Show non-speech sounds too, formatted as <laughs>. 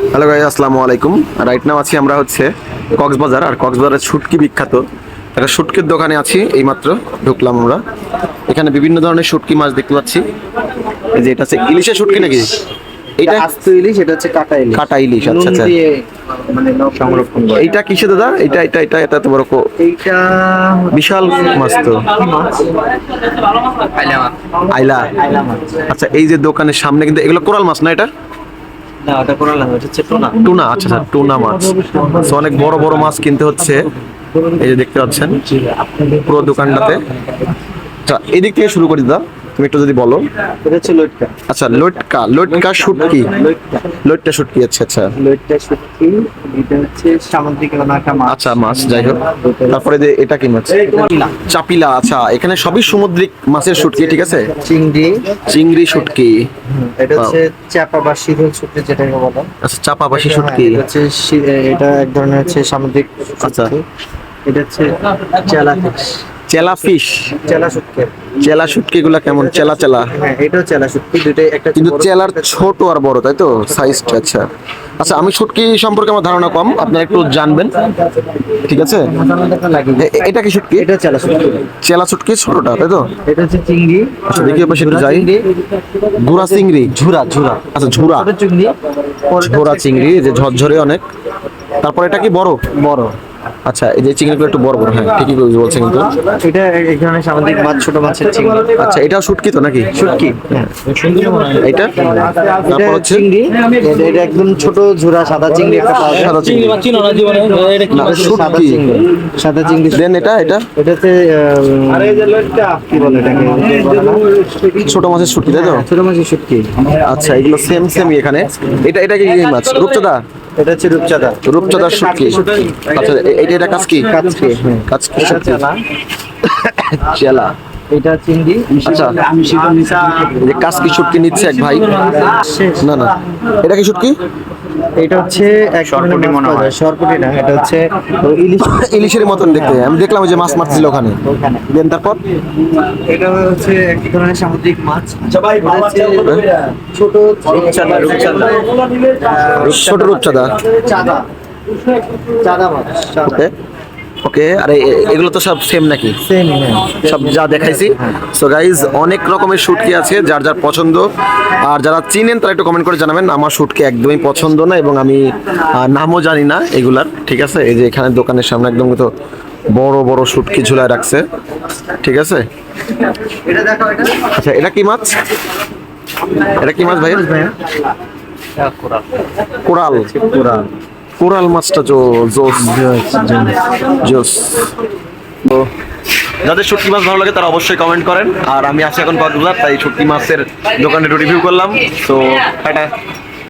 Hello guy আসসালামু আলাইকুম। Right now আছি আমরা হচ্ছে কক্সবাজার আর কক্সবাজারের শুটকি বিখ্যাত। একটা শুটকির দোকানে আছি এইমাত্র ঢুকলাম আমরা। এখানে বিভিন্ন ধরনের শুটকি মাছ দেখতে পাচ্ছি। এই যে এটা হচ্ছে ইলিশের শুটকি নাকি? এইটা? আস্ত ইলিশ এটা হচ্ছে কাটা ইলিশ। কাটা ইলিশ, আচ্ছা, আচ্ছা। মানে সংরক্ষণ করে। এইটা কিসে দাদা? এটা এটা এটা এটা এত বড় কো- এইটা বিশাল মাছ তো। আইলা আইলা। আইলা মাছ। আচ্ছা এই যে দোকানের সামনে কিন্তু এগুলো কোরাল মাছ না এটা? টোনা। আচ্ছা স্যার টুনা মাছ। অনেক বড় বড় মাছ কিনতে হচ্ছে। এই যে দেখতে পাচ্ছেন, পুরো দোকানটাতে। আচ্ছা এদিক থেকে শুরু করি, দাদা। তুমি একটু যদি বলো। এটা হচ্ছে লইটকা আচ্ছা লটকা লটকা শুটকি। লটকা। শুটকি আচ্ছা আচ্ছা। লইটকা শুটকি এটা হচ্ছে সামুদ্রিক কোনো একটা মাছ। আচ্ছা মাছ যাই হোক। তারপরে যে এটা কি মাছ? চাপিলা। আচ্ছা। এখানে সবই সামুদ্রিক মাছের শুটকি ঠিক আছে? চিংড়ি। চিংড়ি শুটকি। এটা হচ্ছে চাপা বা শীতল শুটকি যেটাকে বলে। আচ্ছা চাপাবাসি হ্যাঁ, শুটকি। হচ্ছে এটা এক ধরনের হচ্ছে সামুদ্রিক আচ্ছা। এটা হচ্ছে চেলা চেলা ফিশ চেলা শুটকি। চেলা শুটকি গুলা কেমন? চেলা চেলা হ্যাঁ এটাও চেলা শুটকি। দুটোই একটা কিন্তু চেলার ছোট আর বড় তাই তো? সাইজটা আচ্ছা। আচ্ছা আমি শুটকি সম্পর্কে আমার ধারণা কম আপনারা একটু জানবেন। ঠিক আছে? এটা কি শুটকি? এটা চেলা শুটকি। চেলা শুটকি ছোটটা তাই তো? এটা হচ্ছে চিংড়ি। আচ্ছা দেখি পাশে একটু যাই। গুড়া চিংড়ি? ঝুরা ঝুরা। আচ্ছা ঝুরা। ছোট চিংড়ি ঝোরা চিংড়ি যে ঝরঝরে অনেক। তারপর এটা কি বড়? বড়। আচ্ছা এই যে চিংড়িগুলো একটু বড় বড় হ্যাঁ ঠিকই বলছেন কিন্তু। এটা এক ধরনের সামুদ্রিক মাছ ছোট মাছের চিংড়ি। আচ্ছা এটা শুটকি তো নাকি? শুটকি। হ্যাঁ। এটা? তারপর হচ্ছে? চিংড়ি। এটা একদম ছোট ঝুরা সাদা চিংড়ি একটা পাওয়া যায়। সাদা চিংড়ি। চিনো না জীবনে এটা কি সাদা চিংড়ি। সাদা চিংড়ি দেন এটা এটা? এটাতে আরে যে লটটা কি বলে এটাকে ছোট মাছের শুটকি তাই তো? হ্যাঁ, ছোট মাছের শুটকি। আচ্ছা এগুলো সেম সেম এখানে। এটা এটা কি কি মাছ? রূপচাঁদা? এটা হচ্ছে রূপচাঁদা। রূপচাঁদা শুটকি আচ্ছা এটা এটা কাজ কি কাজ কি কাজকি কি শুটকি চালা। এটা চিংড়ি আচ্ছা যে কাজকি শুটকি নিচ্ছে এক ভাই। না না। এটা কি শুটকি এটা হচ্ছে সরপুটি মনে হয়। সরপুটি না এটা হচ্ছে ইলিশ <laughs> ইলিশের মতন দেখতে। আমি দেখলাম যে মাছ মারছিল ওখানে। ওখানে। দেন তারপর? এটা হচ্ছে এক ধরনের সামুদ্রিক মাছ। সবাই ছোট রূপচাঁদা রূপচাঁদা। ছোট রূপচাঁদা। চাঁদা। চাঁদা মাছ ওকে আরে এগুলো তো সব সেম নাকি? সেম সব যা দেখাইছি। সো গাইজ অনেক রকমের শুটকি আছে যার যার পছন্দ। আর যারা চিনেন তারা একটু কমেন্ট করে জানাবেন আমার শুটকি একদমই পছন্দ না এবং আমি নামও জানি না এগুলার ঠিক আছে? এই যে এখানে দোকানের সামনে একদম তো বড় বড় শুটকি ঝুলায় রাখছে ঠিক আছে? এটা দেখো এটা আচ্ছা এটা কি মাছ? এটা কি মাছ ভাই কোরাল। পুরা কোরাল মাছটা জোস। জোস। তো যাদের শুটকি মাছ ভালো লাগে তারা অবশ্যই কমেন্ট করেন। আর আমি আছি এখন কক্সবাজার তাই শুটকি মাছের দোকানে রিভিউ করলাম। তো টাটা।